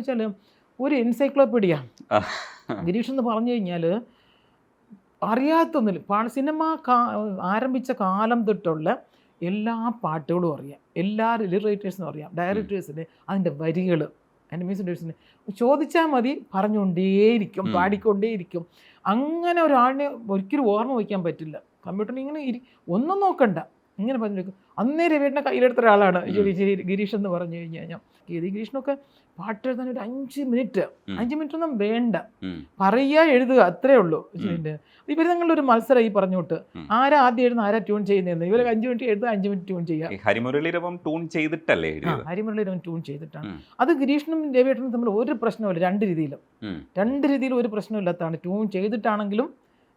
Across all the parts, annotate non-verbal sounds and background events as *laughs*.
വെച്ചാൽ ഒരു എൻസൈക്ലോപീഡിയ. ഗിരീഷ് എന്ന് പറഞ്ഞു കഴിഞ്ഞാൽ അറിയാത്തൊന്നില്ല പാ സിനിമ ആരംഭിച്ച കാലം തൊട്ടുള്ള എല്ലാ പാട്ടുകളും അറിയാം. എല്ലാ ലിറേറ്റേഴ്സിനും അറിയാം. ഡയറക്ടേഴ്സിന് അതിന്റെ വരികൾ അതിന്റെ മ്യൂസിക് ഡയറക്ടേഴ്സിന് ചോദിച്ചാൽ മതി പറഞ്ഞുകൊണ്ടേയിരിക്കും. പാടിക്കൊണ്ടേയിരിക്കും. അങ്ങനെ ഒരാളിനെ ഒരിക്കലും ഓർമ്മ വയ്ക്കാൻ പറ്റില്ല. കമ്പ്യൂട്ടറിൽ ഇങ്ങനെ ഇരി ഒന്നും നോക്കണ്ട. ഇങ്ങനെ പറഞ്ഞു അന്നേ രവിയേട്ടനെ കയ്യിലെടുത്ത ഒരാളാണ്. ഗിരീഷ് എന്ന് പറഞ്ഞു കഴിഞ്ഞു കഴിഞ്ഞാൽ ഗീതി ഗിരീഷിനൊക്കെ പാട്ട് എഴുതാൻ ഒരു അഞ്ച് മിനിറ്റ്. അഞ്ച് മിനിറ്റ് ഒന്നും വേണ്ട. പറയുക എഴുതുക അത്രേ ഉള്ളൂ ഇവർ ഇതിന്റെ ഒരു മത്സരം ഈ പറഞ്ഞോട്ട്. ആരാ ആദ്യം എഴുതുന്ന ആരാ ട്യൂൺ ചെയ്യുന്നതെന്ന്? ഇവരെ അഞ്ച് മിനിറ്റ് എഴുതുക അഞ്ച് മിനിറ്റ് ട്യൂൺ ചെയ്യുക. ഹരിമുരളീരവം ട്യൂൺ ചെയ്തിട്ടല്ലേ ഹരിമുരളിരവം ട്യൂൺ ചെയ്തിട്ടാണ്. അത് ഗിരീഷിനും രവിയേട്ടനും തമ്മിൽ ഒരു പ്രശ്നമില്ല രണ്ട് രീതിയിലും. രണ്ട് രീതിയിലും ഒരു പ്രശ്നമില്ലാത്തതാണ് ട്യൂൺ ചെയ്തിട്ടാണെങ്കിലും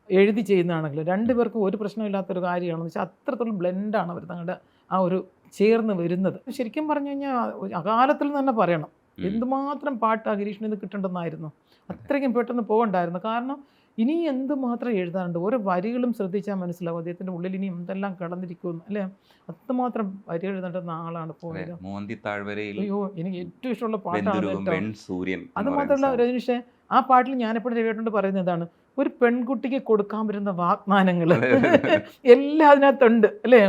എഴുതി ചെയ്യുന്നതാണെങ്കിലും രണ്ടുപേർക്കും ഒരു പ്രശ്നമില്ലാത്തൊരു കാര്യമാണെന്ന് വെച്ചാൽ അത്രത്തോളം ബ്ലെൻഡാണ് അവർ തങ്ങളുടെ ആ ഒരു ചേർന്ന് വരുന്നത്. ശരിക്കും പറഞ്ഞു കഴിഞ്ഞാൽ അകാലത്തിൽ തന്നെ പറയണം. എന്തുമാത്രം പാട്ട് ആ ഗിരീഷിന് ഇത് കിട്ടേണ്ടെന്നായിരുന്നു. അത്രയ്ക്കും പെട്ടെന്ന് പോകണ്ടായിരുന്നു. കാരണം ഇനി എന്തുമാത്രം എഴുതാനുണ്ട്? ഓരോ വരികളും ശ്രദ്ധിച്ചാൽ മനസ്സിലാവും. അദ്ദേഹത്തിന്റെ ഉള്ളിൽ ഇനി എന്തെല്ലാം കടന്നിരിക്കുന്നു അല്ലേ? അത്രമാത്രം വരി എഴുതേണ്ടുന്ന ആളാണ് പോയത് മോന്തി താഴ്വരയിൽ അയ്യോ എനിക്ക് ഏറ്റവും ഇഷ്ടമുള്ള പാട്ടാണ് അത് മാത്രമല്ല. രജനീഷേ ആ പാട്ടിൽ ഞാനെപ്പോഴും രവിയേട്ടനോട് പറയുന്നത് എന്താണ്? ഒരു പെൺകുട്ടിക്ക് കൊടുക്കാൻ പറ്റുന്ന അതെ. എല്ലാം അതിനകത്തുണ്ട് അല്ലേ?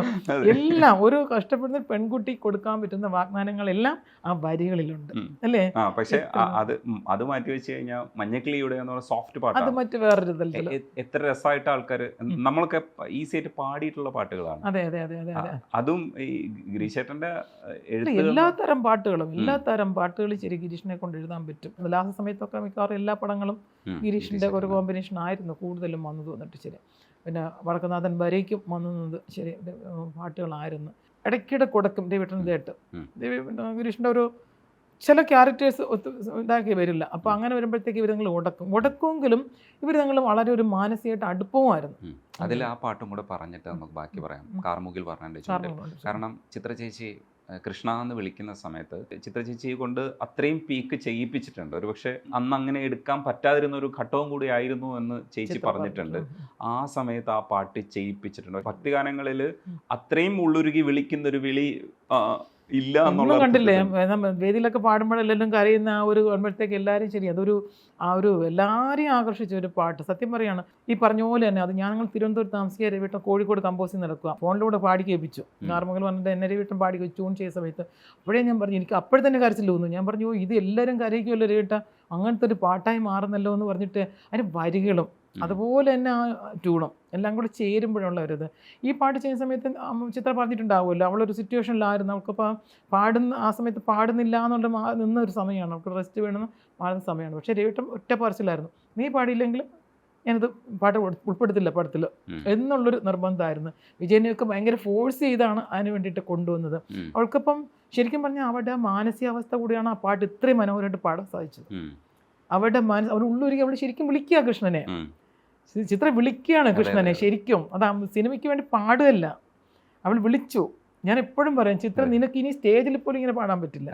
എല്ലാം ഒരു കഷ്ടപ്പെടുന്ന പെൺകുട്ടി കൊടുക്കാൻ പറ്റുന്ന വാഗ്ദാനങ്ങളെല്ലാം ആ വരികളിലുണ്ട്. അല്ലേ? പക്ഷേ അത് അത് മാറ്റി വെച്ച് കഴിഞ്ഞാൽ മഞ്ഞക്കിളിയുടെ സോഫ്റ്റ് പാട്ട്. അത് മറ്റു വേറൊരു എത്ര രസമായിട്ട് ആൾക്കാർ നമ്മളൊക്കെ ഈസി ആയിട്ട് പാടിയിട്ടുള്ള പാട്ടുകളാണ്. അതെ അതെ അതെ അതെ അതെ. ഈ ഗിരീശേട്ടന്റെ എല്ലാ തരം പാട്ടുകളും എല്ലാ തരം പാട്ടുകളും ശരി ഗിരീഷിനെ കൊണ്ട് എഴുതാൻ പറ്റും. ലാസ്റ്റ് സമയത്തൊക്കെ മിക്കവാറും എല്ലാ പടങ്ങളും ഗിരീഷിന്റെ ഒരു കോമ്പിനേഷൻ ആയിരുന്നു കൂടുതലും വന്നു തോന്നിട്ട് ശരി. പിന്നെ വടക്കുനാഥൻ വരയ്ക്കും വന്നത് ശരി പാട്ടുകളായിരുന്നു. ഇടയ്ക്കിടെ കൊടുക്കും ദേവിട്ടൻ കേട്ട്. ദേവി ഗിരീഷിന്റെ ഒരു ചില ക്യാരക്ടേഴ്സ് ഇതാക്കി വരില്ല. അപ്പോൾ അങ്ങനെ വരുമ്പോഴത്തേക്ക് ഇവർ നിങ്ങൾ ഉടക്കും ഉടക്കുമെങ്കിലും ഇവർ നിങ്ങൾ വളരെ ഒരു മാനസികമായിട്ട് അടുപ്പവുമായിരുന്നു. അതിൽ ആ പാട്ടും കൂടെ പറഞ്ഞിട്ട് നമുക്ക് ബാക്കി പറയാം. കാർമുകിൽ പറഞ്ഞു കാരണം ചിത്ര ചേച്ചി കൃഷ്ണ എന്ന് വിളിക്കുന്ന സമയത്ത് ചിത്രചേച്ചി കൊണ്ട് അത്രയും പീക്ക് ചെയ്യിപ്പിച്ചിട്ടുണ്ട്. ഒരുപക്ഷെ അന്ന് അങ്ങനെ എടുക്കാൻ പറ്റാതിരുന്ന ഒരു ഘട്ടവും കൂടി ആയിരുന്നു എന്ന് ചേച്ചി പറഞ്ഞിട്ടുണ്ട്. ആ സമയത്ത് ആ പാട്ട് ചെയ്യിപ്പിച്ചിട്ടുണ്ട്. ഭക്തിഗാനങ്ങളിൽ അത്രയും ഉള്ളുരുകി വിളിക്കുന്ന ഒരു വിളി ഇല്ല ഒന്നും കണ്ടില്ലേ? വേദിയിലൊക്കെ പാടുമ്പോഴെല്ലാം കരയുന്ന ആ ഒരു വരുമ്പോഴത്തേക്ക് എല്ലാവരും ശരി അതൊരു ആ ഒരു എല്ലാവരെയും ആകർഷിച്ച ഒരു പാട്ട്. സത്യം പറയാണ് ഈ പറഞ്ഞ പോലെ തന്നെ അത് ഞങ്ങൾ തിരുവനന്തപുരത്ത് താമസിക്കുക രവിട്ടം കോഴിക്കോട് കമ്പോസിൽ നടക്കുക. ഫോണിലൂടെ പാടി കേൾപ്പിച്ചു. കാർമുകൾ വന്നിട്ട് എന്നെ രവിട്ടം പാടി ട്യൂൺ ചെയ്ത സമയത്ത്. അപ്പോഴേ ഞാൻ പറഞ്ഞു എനിക്ക് അപ്പോഴേ തന്നെ കരച്ചിൽ തോന്നുന്നു. ഞാൻ പറഞ്ഞു "ഓ, ഇത് എല്ലാവരും കരയിക്കുമല്ലോ രവിട്ട അങ്ങനത്തെ ഒരു പാട്ടായി മാറുന്നല്ലോ എന്ന് പറഞ്ഞിട്ട് അതിന് വരികളും. അതുപോലെ തന്നെ ആ ട്യൂണും എല്ലാം കൂടെ ചേരുമ്പോഴുള്ള ഒരു ഇത്. ഈ പാട്ട് ചെയ്യുന്ന സമയത്ത് ചിത്ര പറഞ്ഞിട്ടുണ്ടാവുമല്ലോ അവളൊരു സിറ്റുവേഷനിലായിരുന്നു അവൾക്കിപ്പോൾ പാടുന്ന ആ സമയത്ത് പാടുന്നില്ല എന്നുള്ള നിന്ന ഒരു സമയമാണ്. അവൾക്ക് റെസ്റ്റ് വേണമെന്ന് പാടുന്ന സമയമാണ്. പക്ഷേ രവിട്ടം ഒറ്റ പറച്ചിലായിരുന്നു. നീ പാടിയില്ലെങ്കിൽ ഞാനത് പാട്ട് ഉൾ- ഉൾപ്പെടുത്തില്ല പടത്തിൽ. എന്നുള്ളൊരു നിർബന്ധമായിരുന്നു. വിജയനെയൊക്കെ ഭയങ്കര ഫോഴ്സ് ചെയ്താണ് അതിന് വേണ്ടിയിട്ട് കൊണ്ടുവന്നത്. അവൾക്കിപ്പം ശരിക്കും പറഞ്ഞാൽ അവരുടെ മാനസികാവസ്ഥ കൂടിയാണ് ആ പാട്ട് ഇത്രയും മനോഹരമായിട്ട് പാടാൻ സാധിച്ചത്. അവരുടെ മനസ്സ് ഉള്ളൊരുക്കി അവൾ ശരിക്കും വിളിക്കുക കൃഷ്ണനെ. ചിത്ര വിളിക്കുകയാണ് കൃഷ്ണനെ. ശരിക്കും. അത് സിനിമയ്ക്ക് വേണ്ടി പാടുകയല്ല. അവൾ വിളിച്ചു. ഞാൻ എപ്പോഴും പറയും ചിത്രം. നിനക്ക് ഇനി സ്റ്റേജിൽ പോലും ഇങ്ങനെ പാടാൻ പറ്റില്ല.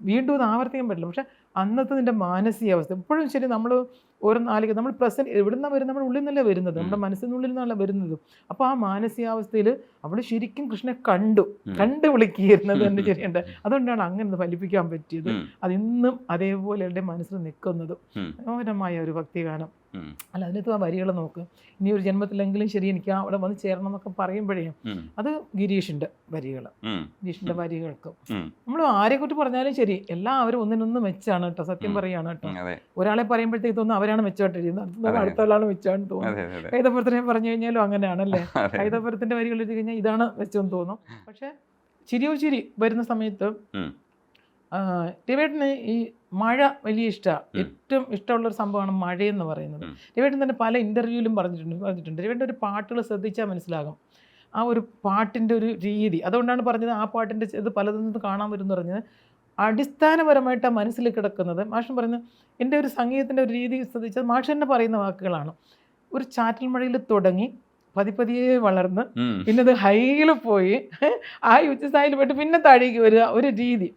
വീണ്ടും അത് ആവർത്തിക്കാൻ പറ്റില്ല. പക്ഷെ അന്നത്തെ നിന്റെ മാനസികാവസ്ഥ. എപ്പോഴും ശരി നമ്മൾ ഒരു നാലിക നമ്മൾ പ്രസന്റ് നിന്നാണ് വരുന്നത്? നമ്മുടെ ഉള്ളിൽ നിന്നല്ലേ വരുന്നത്. നമ്മുടെ മനസ്സിനുള്ളിൽ നിന്നല്ല വരുന്നത്. അപ്പോൾ ആ മാനസികാവസ്ഥയിൽ അവൾ ശരിക്കും കൃഷ്ണനെ കണ്ടു. കണ്ടു വിളിക്കുന്നത് തന്നെ ശരിയുണ്ട്. അതുകൊണ്ടാണ് അങ്ങനെ ഫലിപ്പിക്കാൻ പറ്റിയത്. അതിന്നും അതേപോലെ എന്റെ മനസ്സിൽ നിൽക്കുന്നത്. മനോഹരമായ ഒരു ഭക്തിഗാനം. അല്ല അതിനകത്ത് ആ വരികൾ നോക്ക്. ഇനി ഒരു ജന്മത്തിലെങ്കിലും ശരി എനിക്ക് അവിടെ വന്ന് ചേരണം എന്നൊക്കെ പറയുമ്പോഴേ അത് ഗിരീഷിന്റെ വരികൾ ഗിരീഷിന്റെ വരികൾക്ക്. നമ്മൾ ആരെക്കുറിച്ച് പറഞ്ഞാലും ശരി എല്ലാവരും ഒന്നിനൊന്ന് മെച്ചാണ്. കേട്ടോ സത്യം. പറയാണ് കേട്ടോ. ഒരാളെ പറയുമ്പോഴത്തേക്ക് തോന്നുന്നു അവരാണ് മെച്ചമായിട്ടിരിക്കുന്നത് അടുത്ത ആളാണ് മെച്ചമാണെന്ന് തോന്നുന്നു. കൈതപ്പുറത്തിനെ പറഞ്ഞു കഴിഞ്ഞാലും അങ്ങനെയാണല്ലേ? *laughs* കൈതപ്പുറത്തിന്റെ വരികൾ എഴുതി കഴിഞ്ഞാൽ ഇതാണ് മെച്ചമെന്ന് തോന്നും പക്ഷെ ചിരിയോ ചിരി വരുന്ന സമയത്ത്. രവേട്ടന് ഈ മഴ വലിയ ഇഷ്ടമാണ് ഏറ്റവും ഇഷ്ടമുള്ള ഒരു സംഭവമാണ് മഴയെന്ന് പറയുന്നത്. രവേട്ടൻ തന്നെ പല ഇന്റർവ്യൂവിലും പറഞ്ഞിട്ടുണ്ട് പറഞ്ഞിട്ടുണ്ട്. രവേട്ടൻ ഒരു പാട്ടുകൾ ശ്രദ്ധിച്ചാൽ മനസ്സിലാകും. ആ ഒരു പാട്ടിന്റെ ഒരു രീതി. അതുകൊണ്ടാണ് പറഞ്ഞത് ആ പാട്ടിന്റെ ഇത് പലതും കാണാൻ വരും എന്ന് പറഞ്ഞത്. അടിസ്ഥാനപരമായിട്ട് ആ മനസ്സിൽ കിടക്കുന്നത്. മാഷൻ പറയുന്നത് എന്റെ ഒരു സംഗീതത്തിന്റെ ഒരു രീതി ശ്രദ്ധിച്ചത് മാഷൻ തന്നെ പറയുന്ന വാക്കുകളാണ്. ഒരു ചാറ്റൽ മഴയിൽ തുടങ്ങി പതിപ്പതിയെ വളർന്ന്. പിന്നെ അത് ഹൈയിൽ പോയി ആ ഉച്ചസ്ഥായിൽ പോയിട്ട് പിന്നെ താഴേക്ക് വരിക ഒരു രീതി.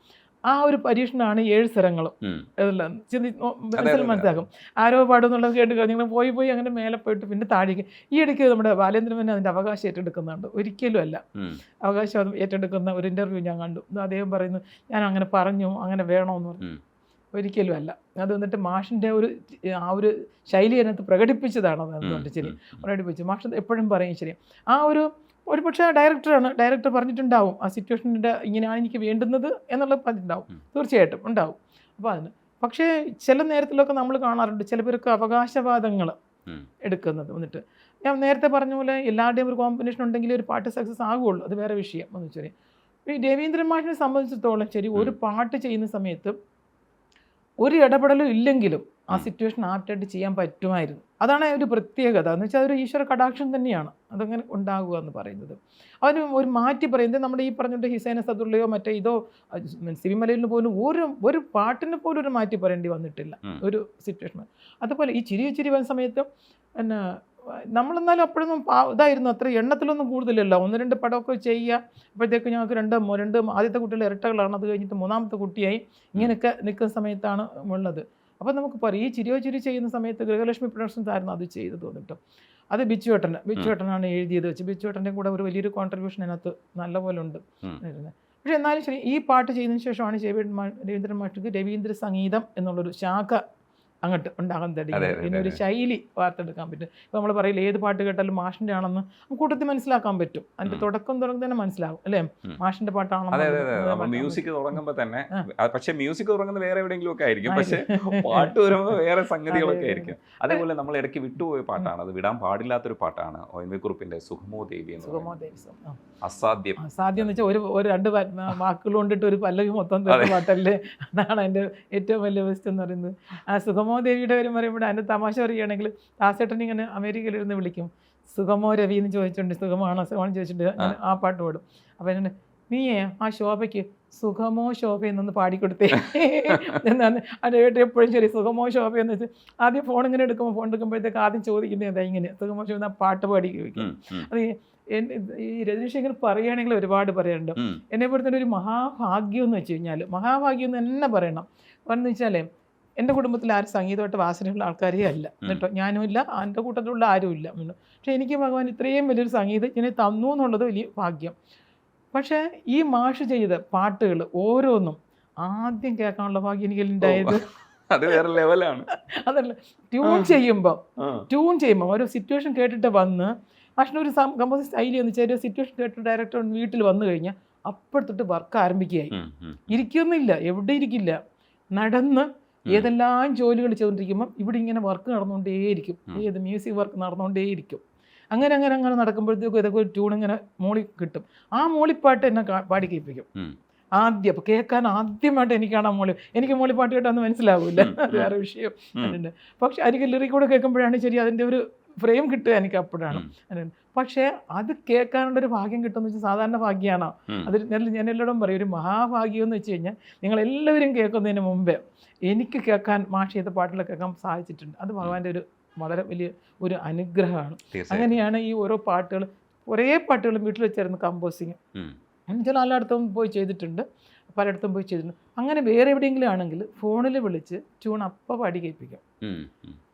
ആ ഒരു പരീക്ഷണമാണ് ഏഴ് സ്വരങ്ങളും. അതെ. മനസ്സിലാക്കും. ആരോ പാടുന്നുള്ളത് കേട്ട് കഴിഞ്ഞാൽ പോയി പോയി അങ്ങനെ മേലെ പോയിട്ട് പിന്നെ താഴേക്ക് ഈ ഇടയ്ക്ക് നമ്മുടെ ബാലേന്ദ്രൻ തന്നെ അതിന്റെ അവകാശം ഏറ്റെടുക്കുന്നുണ്ട്. ഒരിക്കലും അല്ല. അവകാശം ഏറ്റെടുക്കുന്ന ഒരു ഇന്റർവ്യൂ ഞാൻ കണ്ടു. അദ്ദേഹം പറയുന്നു ഞാൻ അങ്ങനെ പറഞ്ഞു അങ്ങനെ വേണമെന്ന് പറഞ്ഞു. ഒരിക്കലും അല്ല. അത് വന്നിട്ട് മാഷിന്റെ ഒരു ആ ഒരു ശൈലി അതിനകത്ത് പ്രകടിപ്പിച്ചതാണ് അത് അതുകൊണ്ട് ശരി. പ്രകടിപ്പിച്ചു മാഷ് എപ്പോഴും പറയും ശരി. ആ ഒരു ഒരു പക്ഷേ ഡയറക്ടറാണ് ഡയറക്ടർ പറഞ്ഞിട്ടുണ്ടാവും ആ സിറ്റുവേഷന്റെ ഇങ്ങനെയാണ് എനിക്ക് വേണ്ടുന്നത് എന്നുള്ളത് പറഞ്ഞിട്ടുണ്ടാവും. തീർച്ചയായിട്ടും ഉണ്ടാവും. അപ്പോൾ അതിന് പക്ഷേ ചില നേരത്തിലൊക്കെ നമ്മൾ കാണാറുണ്ട് ചില പേർക്ക് അവകാശവാദങ്ങൾ എടുക്കുന്നത്. വന്നിട്ട് ഞാൻ നേരത്തെ പറഞ്ഞ പോലെ എല്ലാവരുടെയും ഒരു കോമ്പിനേഷൻ ഉണ്ടെങ്കിൽ ഒരു പാട്ട് സക്സസ് ആകുള്ളൂ അത് വേറെ വിഷയം. എന്ന് വെച്ചാൽ ഈ രവീന്ദ്രൻ മാഷിനെ സംബന്ധിച്ചിടത്തോളം ശരി ഒരു പാട്ട് ചെയ്യുന്ന സമയത്ത് ഒരു ഇടപെടലും ഇല്ലെങ്കിലും ആ സിറ്റുവേഷൻ ആപ്റ്റായിട്ട് ചെയ്യാൻ പറ്റുമായിരുന്നു. അതാണ് ഒരു പ്രത്യേകത. എന്ന് വെച്ചാൽ അതൊരു ഈശ്വര കടാക്ഷം തന്നെയാണ്. അതങ്ങനെ ഉണ്ടാകുക എന്ന് പറയുന്നത്. അവന് ഒരു മാറ്റി പറയുന്നത് നമ്മുടെ ഈ പറഞ്ഞിട്ട് ഹിസൈന സദുള്ളയോ മറ്റേ ഇതോ സിവിമലയിലിന് പോലും ഒരു ഒരു പാട്ടിന് പോലും ഒരു മാറ്റി പറയേണ്ടി വന്നിട്ടില്ല. ഒരു സിറ്റുവേഷൻ അതുപോലെ ഈ ചിരി ചിരി വരുന്ന സമയത്ത് പിന്നെ നമ്മളെന്നാലും അപ്പോഴൊന്നും പാ- ഇതായിരുന്നു. അത്ര എണ്ണത്തിലൊന്നും കൂടുതലല്ല. ഒന്ന് രണ്ട് പടമൊക്കെ ചെയ്യുക. അപ്പോഴത്തേക്ക് ഞങ്ങൾക്ക് രണ്ട് രണ്ട് ആദ്യത്തെ കുട്ടികൾ ഇരട്ടകളാണ്. അത് കഴിഞ്ഞിട്ട് മൂന്നാമത്തെ കുട്ടിയായി ഇങ്ങനെയൊക്കെ നിൽക്കുന്ന സമയത്താണ് ഉള്ളത്. അപ്പോൾ നമുക്ക് പറയും ഈ ചിരിയോ ചിരി ചെയ്യുന്ന സമയത്ത് ഗൃഹലക്ഷ്മി പ്രൊഡക്ഷൻസ് ആയിരുന്നു അത് ചെയ്തു തോന്നിട്ടോ അത് ബിച്ചുവേട്ടൻ ബിച്ചുവേട്ടനാണ് എഴുതിയത് വെച്ച്. ബിച്ചുവേട്ടന്റെ കൂടെ ഒരു വലിയൊരു കോൺട്രിബ്യൂഷൻ അതിനകത്ത് നല്ലപോലെ ഉണ്ട്. പക്ഷേ എന്നാലും ശരി ഈ പാട്ട് ചെയ്തതിന് ശേഷമാണ് രവീന്ദ്രൻ മാ രവീന്ദ്രൻ മാഷിക്ക് രവീന്ദ്ര സംഗീതം എന്നുള്ളൊരു ശാഖ അങ്ങോട്ട് ഉണ്ടാകാൻ അതെ, പിന്നെ ഒരു ശൈലി വാർത്തെടുക്കാൻ പറ്റും. ഇപ്പോൾ നമ്മൾ പറയില്ല ഏത് പാട്ട് കേട്ടാലും മാഷിന്റെ ആണെന്ന് കൂട്ടത്തിൽ മനസ്സിലാക്കാൻ പറ്റും. അതിന്റെ. തുടക്കം തുടങ്ങി തന്നെ മനസ്സിലാവും അല്ലേ. മാഷിന്റെ പാട്ടാണെന്ന് മ്യൂസിക് തുടങ്ങുമ്പോൾ തന്നെ പക്ഷെ മ്യൂസിക് തുടങ്ങുന്നത് വേറെ എവിടെയെങ്കിലും ഒക്കെ ആയിരിക്കും. പക്ഷെ പാട്ട് വരുമ്പോൾ വേറെ സംഗതികളൊക്കെ. ആയിരിക്കും. അതേപോലെ നമ്മൾ ഇടയ്ക്ക് വിട്ടുപോയ പാട്ടാണ്. അത് വിടാൻ പാടില്ലാത്തൊരു പാട്ടാണ്. ഒ എൻ വി കുറുപ്പിന്റെ സുഖമോ ദേവി അസാധ്യം സുഗമോ പറയുന്നത്. ദേവസ്വം അസാധ്യം എന്ന് വെച്ചാൽ ഒരു ഒരു രണ്ട് വാക്കുകൾ കൊണ്ടിട്ട് ഒരു പല്ലവി മൊത്തം പാട്ടല്ലേ? അതാണ് എന്റെ ഏറ്റവും വലിയ ബെസ്റ്റ് എന്ന് പറയുന്നത്. ആ സുഗമോ ദേവിയുടെ കാര്യം പറയുമ്പോൾ അതിന്റെ തമാശ പറയുകയാണെങ്കിൽ ദാസേട്ടൻ ഇങ്ങനെ അമേരിക്കയിലിരുന്ന് വിളിക്കും. സുഗമോ രവി? എന്ന് ചോദിച്ചിട്ടുണ്ട്. സുഖമാണോ? സുഖമാണോ ചോദിച്ചിട്ടുണ്ട്. ആ. പാട്ട് പാടും. അപ്പം എന്നെ നീയേ ആ ശോഭയ്ക്ക് സുഖമോ ശോഭ? എന്നൊന്ന് പാടിക്കൊടുത്തേ എന്നാണ് അത് വീട്ടിൽ എപ്പോഴും ശരി സുഖമോ ശോഭ? എന്ന് വെച്ചാൽ ആദ്യം ഫോൺ ഇങ്ങനെ എടുക്കുമ്പോൾ ഫോൺ എടുക്കുമ്പോഴത്തേക്ക് ആദ്യം ചോദിക്കുന്നത് എന്താ ഇങ്ങനെ? സുഖമോ ശോഭ? എന്നാ പാട്ട് പാടി ചോദിക്കും. അത് ഈ എൻ- ഈ രജനീഷ് ഇങ്ങനെ പറയുകയാണെങ്കിൽ ഒരുപാട് പറയാനുണ്ട്. എന്നെ പോലെ തന്നെ ഒരു മഹാഭാഗ്യം എന്ന് വെച്ച് കഴിഞ്ഞാൽ മഹാഭാഗ്യം എന്ന് തന്നെ പറയണം. കാരണം വെച്ചാലേ എന്റെ കുടുംബത്തിൽ ആരും സംഗീതമായിട്ട് വാസനയുള്ള ആൾക്കാരേ അല്ല. എന്നിട്ടോ? ഞാനും ഇല്ല എന്റെ കൂട്ടത്തിലുള്ള ആരും ഇല്ല പക്ഷെ എനിക്ക് ഭഗവാൻ ഇത്രയും വലിയൊരു സംഗീതം ഇങ്ങനെ തന്നു എന്നുള്ളത് വലിയ ഭാഗ്യം. പക്ഷേ ഈ മാഷ് ചെയ്ത പാട്ടുകൾ ഓരോന്നും ആദ്യം കേൾക്കാനുള്ള ഭാഗ്യം എനിക്ക് ഉണ്ടായത് അത് വേറെ ലെവലാണ്. അതല്ല ട്യൂൺ ചെയ്യുമ്പോൾ ട്യൂൺ ചെയ്യുമ്പോൾ ഓരോ സിറ്റുവേഷൻ കേട്ടിട്ട് വന്ന് മാഷിന് ഒരു കമ്പോസ് സ്റ്റൈലി എന്ന് വെച്ചാൽ ഒരു സിറ്റുവേഷൻ കേട്ടിട്ട് ഡയറക്ടർ വീട്ടിൽ വന്നു കഴിഞ്ഞാൽ അപ്പോഴത്തൊട്ട് വർക്ക് ആരംഭിക്കുകയായി. ഇരിക്കൊന്നുമില്ല എവിടെ ഇരിക്കില്ല. നടന്ന് ഏതെല്ലാം ജോലികൾ ചെയ്തുകൊണ്ടിരിക്കുമ്പോൾ ഇവിടെ ഇങ്ങനെ വർക്ക് നടന്നുകൊണ്ടേയിരിക്കും. ഏത് മ്യൂസിക് വർക്ക് നടന്നുകൊണ്ടേയിരിക്കും. അങ്ങനെ അങ്ങനെ അങ്ങനെ നടക്കുമ്പോഴത്തേക്കും ഇതൊക്കെ ഒരു ട്യൂൺ ഇങ്ങനെ മോളി കിട്ടും. ആ മോളിപ്പാട്ട് എന്നെ പാടി കേൾപ്പിക്കും. ആദ്യം അപ്പോൾ കേൾക്കാൻ ആദ്യമായിട്ട് എനിക്കാണ് ആ മോളി. എനിക്ക് മോളിപ്പാട്ട് കേട്ടാന്ന് മനസ്സിലാവില്ല അത് വേറെ വിഷയം. പക്ഷെ അരികെ ലിറിക്കൂടെ കേൾക്കുമ്പോഴാണ് ശരി അതിന്റെ ഒരു ഫ്രെയിം കിട്ടുക എനിക്ക് അപ്പോഴാണ്. പക്ഷേ അത് കേൾക്കാനുള്ളൊരു ഭാഗ്യം കിട്ടുമെന്ന് വെച്ചാൽ സാധാരണ ഭാഗ്യമാണോ. അത് ഞാൻ എല്ലാവരും പറയും ഒരു മഹാഭാഗ്യം എന്ന് വെച്ച് കഴിഞ്ഞാൽ നിങ്ങൾ എല്ലാവരും കേൾക്കുന്നതിന് മുമ്പേ എനിക്ക് കേൾക്കാൻ മാഷ് ചെയ്ത പാട്ടുകൾ കേൾക്കാൻ സാധിച്ചിട്ടുണ്ട്. അത് ഭഗവാന്റെ ഒരു വളരെ വലിയ ഒരു അനുഗ്രഹമാണ്. അങ്ങനെയാണ് ഈ ഓരോ പാട്ടുകൾ ഒരേ പാട്ടുകളും വീട്ടിൽ വെച്ചായിരുന്നു കമ്പോസിങ്. ചില എന്നുവെച്ചാൽ എല്ലായിടത്തും പോയി ചെയ്തിട്ടുണ്ട്. പലയിടത്തും പോയി ചെയ്തിട്ടുണ്ട് അങ്ങനെ വേറെ എവിടെയെങ്കിലും ആണെങ്കിൽ ഫോണിൽ വിളിച്ച് ട്യൂൺ അപ്പം പാടി കേൾപ്പിക്കും.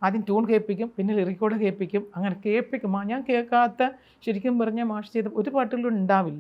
ആദ്യം ട്യൂൺ കേൾപ്പിക്കും പിന്നെ ലിറിക്കോടെ കേൾപ്പിക്കും അങ്ങനെ കേൾപ്പിക്കും. ഞാൻ കേൾക്കാത്ത ശരിക്കും പറഞ്ഞാൽ മാഷ് ചെയ്ത ഒരു പാട്ടുകളും ഉണ്ടാവില്ല.